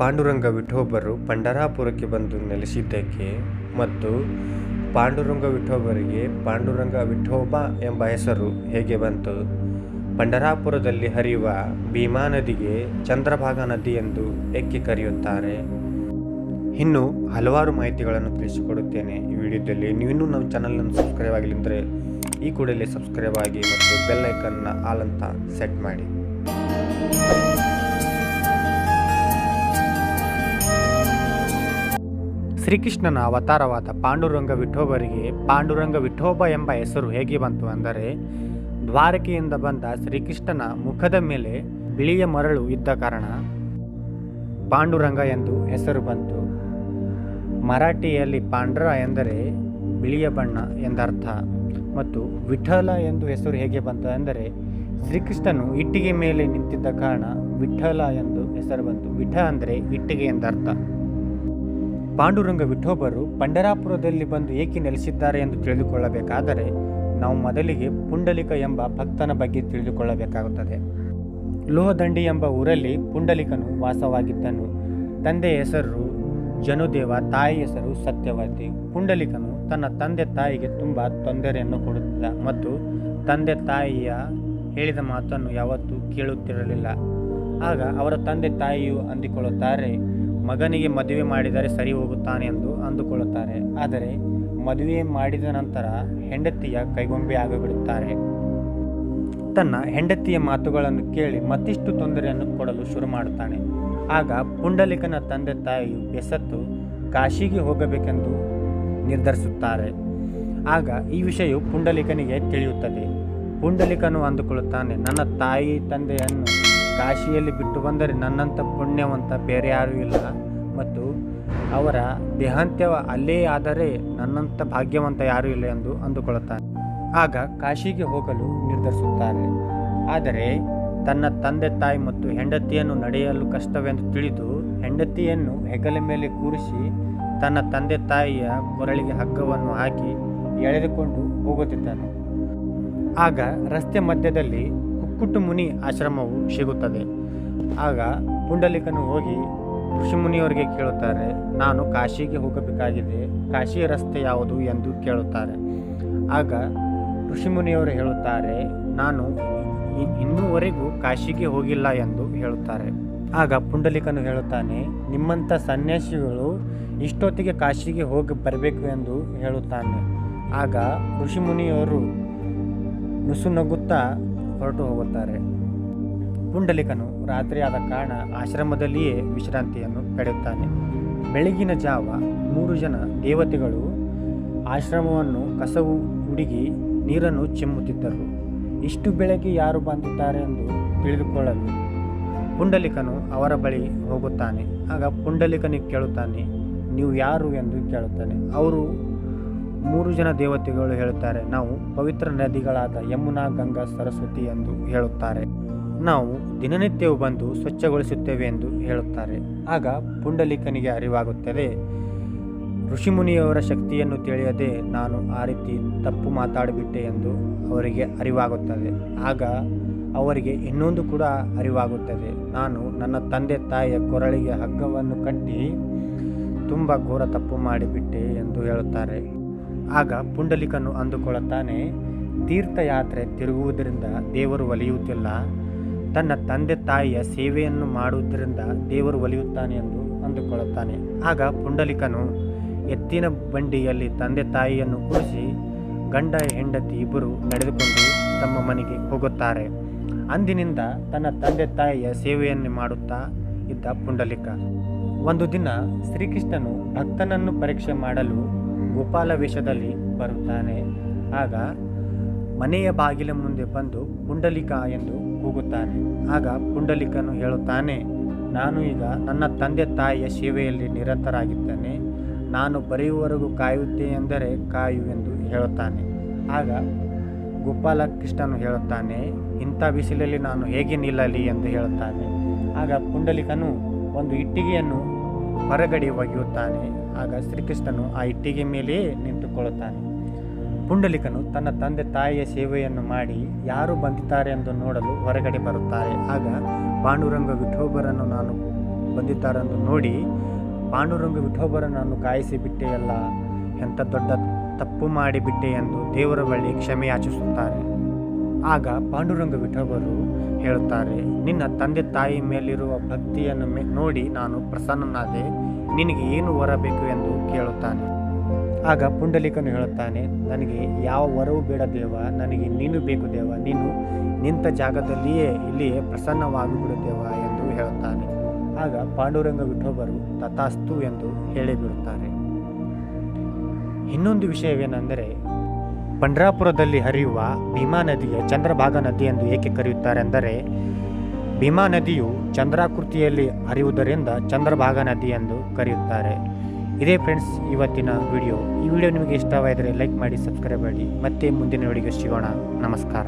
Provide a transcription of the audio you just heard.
ಪಾಂಡುರಂಗ ವಿಠೋಬರು ಪಂಡರಾಪುರಕ್ಕೆ ಬಂದು ನೆಲೆಸಿದ್ದಕ್ಕೆ ಮತ್ತು ಪಾಂಡುರಂಗ ವಿಠೋಬರಿಗೆ ಪಾಂಡುರಂಗ ವಿಠೋಬ ಎಂಬ ಹೆಸರು ಹೇಗೆ ಬಂತು? ಪಂಡರಾಪುರದಲ್ಲಿ ಹರಿಯುವ ಭೀಮಾ ನದಿಗೆ ಚಂದ್ರಭಾಗ ನದಿ ಎಂದು ಏಕೆ ಕರೆಯುತ್ತಾರೆ? ಇನ್ನು ಹಲವಾರು ಮಾಹಿತಿಗಳನ್ನು ತಿಳಿಸಿಕೊಡುತ್ತೇನೆ. ಈ ವಿಡಿಯೋದಲ್ಲಿ ನೀವಿನ್ನೂ ನಮ್ಮ ಚಾನಲನ್ನು ಸಬ್ಸ್ಕ್ರೈಬ್ ಆಗಿಲ್ಲಂದರೆ ಈ ಕೂಡಲೇ ಸಬ್ಸ್ಕ್ರೈಬ್ ಆಗಿ ಮತ್ತು ಬೆಲ್ ಆಲಂತ ಸೆಟ್ ಮಾಡಿ. ಶ್ರೀಕೃಷ್ಣನ ಅವತಾರವಾದ ಪಾಂಡುರಂಗ ವಿಠೋಬರಿಗೆ ಪಾಂಡುರಂಗ ವಿಠೋಬ ಎಂಬ ಹೆಸರು ಹೇಗೆ ಬಂತು ಅಂದರೆ, ದ್ವಾರಕೆಯಿಂದ ಬಂದ ಶ್ರೀಕೃಷ್ಣನ ಮುಖದ ಮೇಲೆ ಬಿಳಿಯ ಮರಳು ಇದ್ದ ಕಾರಣ ಪಾಂಡುರಂಗ ಎಂದು ಹೆಸರು ಬಂತು. ಮರಾಠಿಯಲ್ಲಿ ಪಾಂಡ್ರ ಎಂದರೆ ಬಿಳಿಯ ಬಣ್ಣ ಎಂದರ್ಥ. ಮತ್ತು ವಿಠಲ ಎಂದು ಹೆಸರು ಹೇಗೆ ಬಂತು ಅಂದರೆ, ಶ್ರೀಕೃಷ್ಣನು ಇಟ್ಟಿಗೆ ಮೇಲೆ ನಿಂತಿದ್ದ ಕಾರಣ ವಿಠಲ ಎಂದು ಹೆಸರು ಬಂತು. ವಿಠ ಅಂದರೆ ಇಟ್ಟಿಗೆ ಎಂದರ್ಥ. ಪಾಂಡುರಂಗ ವಿಠೋಬರು ಪಂಡರಾಪುರದಲ್ಲಿ ಬಂದು ಏಕೆ ನೆಲೆಸಿದ್ದಾರೆ ಎಂದು ತಿಳಿದುಕೊಳ್ಳಬೇಕಾದರೆ, ನಾವು ಮೊದಲಿಗೆ ಪುಂಡಲಿಕ ಎಂಬ ಭಕ್ತನ ಬಗ್ಗೆ ತಿಳಿದುಕೊಳ್ಳಬೇಕಾಗುತ್ತದೆ. ಲೋಹದಂಡಿ ಎಂಬ ಊರಲ್ಲಿ ಪುಂಡಲಿಕನು ವಾಸವಾಗಿದ್ದನು. ತಂದೆಯ ಹೆಸರು ಜನುದೇವ, ತಾಯಿ ಹೆಸರು ಸತ್ಯವತಿ ಪುಂಡಲಿಕನು ತನ್ನ ತಂದೆ ತಾಯಿಗೆ ತುಂಬ ತೊಂದರೆಯನ್ನು ಕೊಡುತ್ತಿದ್ದ ಮತ್ತು ತಂದೆ ತಾಯಿಯ ಹೇಳಿದ ಮಾತನ್ನು ಯಾವತ್ತೂ ಕೇಳುತ್ತಿರಲಿಲ್ಲ. ಆಗ ಅವರ ತಂದೆ ತಾಯಿಯು ಅಂದುಕೊಳ್ಳುತ್ತಾರೆ ಮಗನಿಗೆ ಮದುವೆ ಮಾಡಿದರೆ ಸರಿ ಹೋಗುತ್ತಾನೆ ಎಂದು ಅಂದುಕೊಳ್ಳುತ್ತಾರೆ. ಆದರೆ ಮದುವೆ ಮಾಡಿದ ನಂತರ ಹೆಂಡತಿಯ ಕೈಗೊಂಬೆ ಆಗಿಬಿಡುತ್ತಾರೆ ತನ್ನ ಹೆಂಡತಿಯ ಮಾತುಗಳನ್ನು ಕೇಳಿ ಮತ್ತಿಷ್ಟು ತೊಂದರೆಯನ್ನು ಕೊಡಲು ಶುರು ಮಾಡುತ್ತಾನೆ. ಆಗ ಪುಂಡಲಿಕನ ತಂದೆ ತಾಯಿಯು ಬೆಸತ್ತು ಕಾಶಿಗೆ ಹೋಗಬೇಕೆಂದು ನಿರ್ಧರಿಸುತ್ತಾರೆ. ಆಗ ಈ ವಿಷಯವು ಪುಂಡಲಿಕನಿಗೆ ತಿಳಿಯುತ್ತದೆ. ಪುಂಡಲಿಕನು ಅಂದುಕೊಳ್ಳುತ್ತಾನೆ, ನನ್ನ ತಾಯಿ ತಂದೆಯನ್ನು ಕಾಶಿಯಲ್ಲಿ ಬಿಟ್ಟು ಬಂದರೆ ನನ್ನಂಥ ಪುಣ್ಯವಂತ ಬೇರೆ ಯಾರೂ ಇಲ್ಲ. ಮತ್ತು ಅವರ ದೇಹಾಂತ್ಯ ಅಲ್ಲೇ ಆದರೆ ನನ್ನಂಥ ಭಾಗ್ಯವಂತ ಯಾರೂ ಇಲ್ಲ ಎಂದು ಅಂದುಕೊಳ್ಳುತ್ತಾನೆ. ಆಗ ಕಾಶಿಗೆ ಹೋಗಲು ನಿರ್ಧರಿಸುತ್ತಾರೆ. ಆದರೆ ತನ್ನ ತಂದೆ ತಾಯಿ ಮತ್ತು ಹೆಂಡತಿಯನ್ನು ನಡೆಯಲು ಕಷ್ಟವೆಂದು ತಿಳಿದು ಹೆಂಡತಿಯನ್ನು ಹೆಗಲ ಮೇಲೆ ಕೂರಿಸಿ ತನ್ನ ತಂದೆ ತಾಯಿಯ ಕೊರಳಿಗೆ ಹಗ್ಗವನ್ನು ಹಾಕಿ ಎಳೆದುಕೊಂಡು ಹೋಗುತ್ತಿದ್ದಾನೆ. ಆಗ ರಸ್ತೆ ಮಧ್ಯದಲ್ಲಿ ಕುಕ್ಕುಟು ಮುನಿ ಆಶ್ರಮವು ಸಿಗುತ್ತದೆ. ಆಗ ಪುಂಡಲಿಕನು ಹೋಗಿ ಋಷಿಮುನಿಯವರಿಗೆ ಕೇಳುತ್ತಾರೆ, ನಾನು ಕಾಶಿಗೆ ಹೋಗಬೇಕಾಗಿದೆ ಕಾಶಿ ರಸ್ತೆ ಯಾವುದು? ಎಂದು ಕೇಳುತ್ತಾರೆ. ಆಗ ಋಷಿಮುನಿಯವರು ಹೇಳುತ್ತಾರೆ, ನಾನು ಇನ್ನೂವರೆಗೂ ಕಾಶಿಗೆ ಹೋಗಿಲ್ಲ ಎಂದು ಹೇಳುತ್ತಾರೆ. ಆಗ ಪುಂಡಲಿಕನು ಹೇಳುತ್ತಾನೆ, ನಿಮ್ಮಂಥ ಸನ್ಯಾಸಿಗಳು ಇಷ್ಟೊತ್ತಿಗೆ ಕಾಶಿಗೆ ಹೋಗಿ ಬರಬೇಕು ಎಂದು ಹೇಳುತ್ತಾನೆ. ಆಗ ಋಷಿಮುನಿಯವರು ನುಸುನಗುತ್ತಾ ಹೊರಟು ಹೋಗುತ್ತಾರೆ. ಪುಂಡಲಿಕನು ರಾತ್ರಿ ಆದ ಕಾರಣ ಆಶ್ರಮದಲ್ಲಿಯೇ ವಿಶ್ರಾಂತಿಯನ್ನು ಪಡೆಯುತ್ತಾನೆ. ಬೆಳಗಿನ ಜಾವ ಮೂರು ಜನ ದೇವತೆಗಳು ಆಶ್ರಮವನ್ನು ಕಸವು ಹುಡುಗಿ ನೀರನ್ನು ಚಿಮ್ಮುತ್ತಿದ್ದರು. ಇಷ್ಟು ಬೆಳಗ್ಗೆ ಯಾರು ಬಂದಿದ್ದಾರೆ ಎಂದು ತಿಳಿದುಕೊಳ್ಳಲು ಪುಂಡಲಿಕನು ಅವರ ಬಳಿ ಹೋಗುತ್ತಾನೆ. ಆಗ ಪುಂಡಲಿಕನಿಗೆ ಕೇಳುತ್ತಾನೆ, ನೀವು ಯಾರು ಎಂದು? ಕೇಳುತ್ತಾನೆ. ಅವರು ಮೂರು ಜನ ದೇವತೆಗಳು ಹೇಳುತ್ತಾರೆ, ನಾವು ಪವಿತ್ರ ನದಿಗಳಾದ ಯಮುನಾ, ಗಂಗಾ, ಸರಸ್ವತಿ ಎಂದು ಹೇಳುತ್ತಾರೆ. ನಾವು ದಿನನಿತ್ಯವೂ ಬಂದು ಸ್ವಚ್ಛಗೊಳಿಸುತ್ತೇವೆ ಎಂದು ಹೇಳುತ್ತಾರೆ. ಆಗ ಪುಂಡಲಿಕನಿಗೆ ಅರಿವಾಗುತ್ತದೆ, ಋಷಿಮುನಿಯವರ ಶಕ್ತಿಯನ್ನು ತಿಳಿಯದೆ ನಾನು ಆ ರೀತಿ ತಪ್ಪು ಮಾತಾಡಿಬಿಟ್ಟೆ ಎಂದು ಅವರಿಗೆ ಅರಿವಾಗುತ್ತದೆ. ಆಗ ಅವರಿಗೆ ಇನ್ನೊಂದು ಕೂಡ ಅರಿವಾಗುತ್ತದೆ. ನಾನು ನನ್ನ ತಂದೆ ತಾಯಿಯ ಕೊರಳಿಗೆ ಹಗ್ಗವನ್ನು ಕಟ್ಟಿ ತುಂಬ ಘೋರ ತಪ್ಪು ಮಾಡಿಬಿಟ್ಟೆ ಎಂದು ಹೇಳುತ್ತಾರೆ. ಆಗ ಪುಂಡಲಿಕನು ಅಂದುಕೊಳ್ಳುತ್ತಾನೆ, ತೀರ್ಥಯಾತ್ರೆ ತಿರುಗುವುದರಿಂದ ದೇವರು ಒಲಿಯುತ್ತಿಲ್ಲ ತನ್ನ ತಂದೆ ತಾಯಿಯ ಸೇವೆಯನ್ನು ಮಾಡುವುದರಿಂದ ದೇವರು ಒಲಿಯುತ್ತಾನೆ ಎಂದು ಅಂದುಕೊಳ್ಳುತ್ತಾನೆ. ಆಗ ಪುಂಡಲಿಕನು ಎತ್ತಿನ ಬಂಡಿಯಲ್ಲಿ ತಂದೆ ತಾಯಿಯನ್ನು ಕೂರಿಸಿ ಗಂಡ ಹೆಂಡತಿ ಇಬ್ಬರು ನಡೆದುಕೊಂಡು ತಮ್ಮ ಮನೆಗೆ ಹೋಗುತ್ತಾರೆ. ಅಂದಿನಿಂದ ತನ್ನ ತಂದೆ ತಾಯಿಯ ಸೇವೆಯನ್ನು ಮಾಡುತ್ತಾ ಇದ್ದ ಪುಂಡಲಿಕ. ಒಂದು ದಿನ ಶ್ರೀಕೃಷ್ಣನು ಭಕ್ತನನ್ನು ಪರೀಕ್ಷೆ ಮಾಡಲು ಗೋಪಾಲ ವೇಷದಲ್ಲಿ ಬರುತ್ತಾನೆ. ಆಗ ಮನೆಯ ಬಾಗಿಲ ಮುಂದೆ ಬಂದು ಪುಂಡಲಿಕ ಎಂದು ಕೂಗುತ್ತಾನೆ ಆಗ ಪುಂಡಲಿಕನು ಹೇಳುತ್ತಾನೆ, ನಾನು ಈಗ ನನ್ನ ತಂದೆ ತಾಯಿಯ ಸೇವೆಯಲ್ಲಿ ನಿರತರಾಗಿದ್ದೇನೆ. ನಾನು ಬರೆಯುವವರೆಗೂ ಕಾಯುತ್ತೆ ಎಂದರೆ ಕಾಯು ಎಂದು ಹೇಳುತ್ತಾನೆ. ಆಗ ಗೋಪಾಲ ಕೃಷ್ಣನು ಹೇಳುತ್ತಾನೆ, ಇಂಥ ಬಿಸಿಲಲ್ಲಿ ನಾನು ಹೇಗೆ ನಿಲ್ಲಲಿ? ಎಂದು ಹೇಳುತ್ತಾನೆ. ಆಗ ಪುಂಡಲಿಕನು ಒಂದು ಇಟ್ಟಿಗೆಯನ್ನು ಹೊರಗಡೆ ಒಗೆಯುತ್ತಾನೆ. ಆಗ ಶ್ರೀಕೃಷ್ಣನು ಆ ಇಟ್ಟಿಗೆ ಮೇಲೆಯೇ ನಿಂತುಕೊಳ್ಳುತ್ತಾನೆ. ಪುಂಡಲಿಕನು ತನ್ನ ತಂದೆ ತಾಯಿಯ ಸೇವೆಯನ್ನು ಮಾಡಿ ಯಾರು ಬಂದಿದ್ದಾರೆ ಎಂದು ನೋಡಲು ಹೊರಗಡೆ ಬರುತ್ತಾರೆ. ಆಗ ಪಾಂಡುರಂಗ ವಿಠೋಬರನ್ನು ನಾನು ಬಂದಿದ್ದಾರೆಂದು ನೋಡಿ, ಪಾಂಡುರಂಗ ವಿಠೋಬರನ್ನು ಕಾಯಿಸಿ ಬಿಟ್ಟೆಯಲ್ಲ, ಎಂಥ ದೊಡ್ಡ ತಪ್ಪು ಮಾಡಿಬಿಟ್ಟೆ ಎಂದು ದೇವರ ಬಳಿ ಕ್ಷಮೆ ಯಾಚಿಸುತ್ತಾರೆ. ಆಗ ಪಾಂಡುರಂಗ ವಿಠೋಬರು ಹೇಳುತ್ತಾರೆ, ನಿನ್ನ ತಂದೆ ತಾಯಿ ಮೇಲಿರುವ ಭಕ್ತಿಯನ್ನು ನೋಡಿ ನಾನು ಪ್ರಸನ್ನನಾದೆ, ನಿನಗೆ ಏನು ಹೊರಬೇಕು ಬೇಕು ಎಂದು ಕೇಳುತ್ತಾನೆ. ಆಗ ಪುಂಡಲಿಕನು ಹೇಳುತ್ತಾನೆ, ನನಗೆ ಯಾವ ವರವೂ ಬೇಡ ದೇವ, ನನಗೆ ನೀನು ಬೇಕು ದೇವ, ನೀನು ನಿಂತ ಜಾಗದಲ್ಲಿಯೇ ಇಲ್ಲಿಯೇ ಪ್ರಸನ್ನವಾಗಿಬಿಡು ದೇವ ಎಂದು ಹೇಳುತ್ತಾನೆ. ಆಗ ಪಾಂಡುರಂಗ ವಿಠೋಬರು ತಥಾಸ್ತು ಎಂದು ಹೇಳಿಬಿಡುತ್ತಾರೆ. ಇನ್ನೊಂದು ವಿಷಯವೇನೆಂದರೆ, ಪಂಡ್ರಾಪುರದಲ್ಲಿ ಹರಿಯುವ ಭೀಮಾ ನದಿಯ ಚಂದ್ರಭಾಗ ನದಿ ಎಂದು ಏಕೆ ಕರೆಯುತ್ತಾರೆ ಅಂದರೆ ಭೀಮಾ ನದಿಯು ಚಂದ್ರಾಕೃತಿಯಲ್ಲಿ ಹರಿಯುವುದರಿಂದ ಚಂದ್ರಭಾಗ ನದಿ ಎಂದು ಕರೆಯುತ್ತಾರೆ. ಇದೇ ಫ್ರೆಂಡ್ಸ್ ಇವತ್ತಿನ ವಿಡಿಯೋ ಈ ವಿಡಿಯೋ ನಿಮಗೆ ಇಷ್ಟವಾದರೆ ಲೈಕ್ ಮಾಡಿ ಸಬ್ಸ್ಕ್ರೈಬ್ ಮಾಡಿ. ಮತ್ತೆ ಮುಂದಿನ ವಿಡಿಯೋಗೆ ಸಿಗೋಣ. ನಮಸ್ಕಾರ.